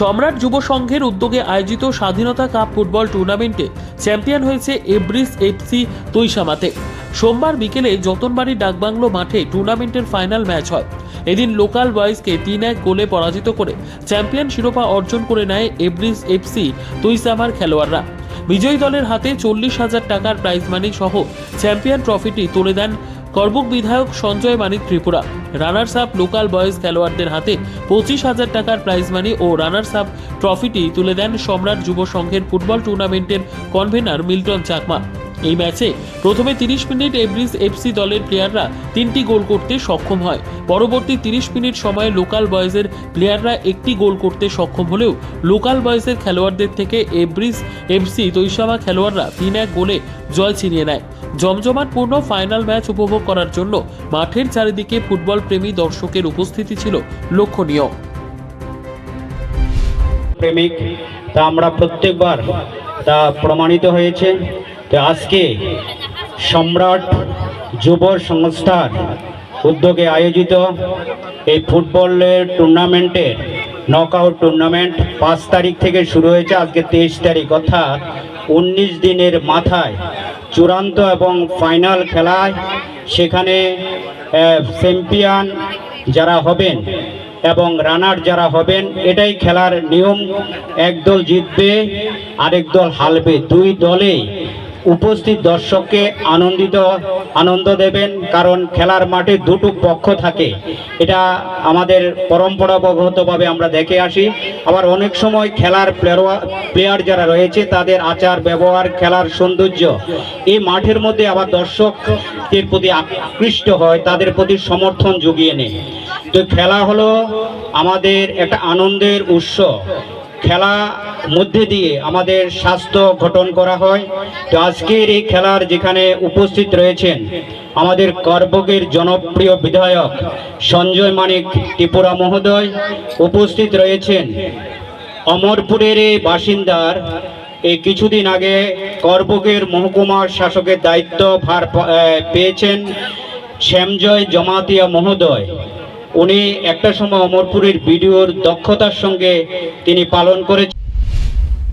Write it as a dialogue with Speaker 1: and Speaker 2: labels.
Speaker 1: সম্রাট যুব সংঘের উদ্যোগে আয়োজিত স্বাধীনতা কাপ ফুটবল টুর্নামেন্টে চ্যাম্পিয়ন হয়েছে এব্রিস এফসি তৈশামাতে। সোমবার বিকেলে যতনবাড়ি ডাকবাংলো মাঠে টুর্নামেন্টের ফাইনাল ম্যাচ হয়। এদিন লোকাল বয়েজকে তিন এক গোলে পরাজিত করে চ্যাম্পিয়ন শিরোপা অর্জন করে নেয় এব্রিস এফসি তুইসামার খেলোয়াড়রা। বিজয়ী দলের হাতে চল্লিশ হাজার টাকার প্রাইজ মানি সহ চ্যাম্পিয়ন ট্রফিটি তুলে দেন করবুক বিধায়ক Sanjay Manik Tripura runners up local boys খেলোয়াড়দের হাতে পঁচিশ হাজার টাকার প্রাইজ মানি ও রানার্স আপ ট্রফিটি তুলে দেন সম্রাট যুব সংঘের ফুটবল টুর্নামেন্টের কনভেনার মিল্টন চাকমা। এই ম্যাচে প্রথমে তিরিশ মিনিট এভরিজ এফসি দলের প্লেয়াররা তিনটি গোল করতে সক্ষম হয়। পরবর্তী তিরিশ মিনিট সময়ে লোকাল বয়েজের প্লেয়াররা একটি গোল করতে সক্ষম হলেও লোকাল বয়েজের খেলোয়াড়দের থেকে এভরিজ এফসি তৈশামা খেলোয়াড়রা তিন এক গোলে জয় ছিনিয়ে নেয়। জমজমাটপূর্ণ ফাইনাল ম্যাচ উপভোগ করার জন্য মাঠের চারিদিকে ফুটবল প্রেমী দর্শকের উপস্থিতি ছিল লক্ষণীয়।
Speaker 2: প্রেমিক, তা আমরা প্রত্যেকবার তা প্রমাণিত হয়েছে। আজকে সম্রাট যুব সংস্থার উদ্যোগে আয়োজিত এই ফুটবলের টুর্নামেন্টের নকআউট টুর্নামেন্ট পাঁচ তারিখ থেকে শুরু হয়েছে আজকে তেইশ তারিখ, অর্থাৎ উনিশ দিনের মাথায় চূড়ান্ত এবং ফাইনাল খেলায় সেখানে চ্যাম্পিয়ন যারা হবেন এবং রানার যারা হবেন, এটাই খেলার নিয়ম। একদল জিতবে, আরেক দল হারবে। দুই দলেই উপস্থিত দর্শককে আনন্দিত, আনন্দ দেবেন, কারণ খেলার মাঠে দুটো পক্ষ থাকে। এটা আমাদের পরম্পরাগতভাবে আমরা দেখে আসি। আবার অনেক সময় খেলার প্লেয়ার যারা রয়েছে, তাদের আচার, ব্যবহার, খেলার সৌন্দর্য, এই মাঠের মধ্যে আবার দর্শকের প্রতি আকৃষ্ট হয়, তাদের প্রতি সমর্থন জুগিয়ে নেয়। তো খেলা হলো আমাদের একটা আনন্দের উৎস। খেলা মধ্যে দিয়ে আমাদের স্বাস্থ্য গঠন করা হয়। তো আজকের এই খেলার যেখানে উপস্থিত রয়েছেন আমাদের করবকের জনপ্রিয় বিধায়ক সঞ্জয় মানিক ত্রিপুরা মহোদয়, উপস্থিত রয়েছেন অমরপুরের এই বাসিন্দার। এই কিছুদিন আগে করবকের মহকুমার শাসকের দায়িত্ব ভার পেয়েছেন শ্যামজয় জমাতিয়া মহোদয়। উনি একটা সময় অমরপুরের বিডিওর দক্ষতার সঙ্গে তিনি পালন করেছেন।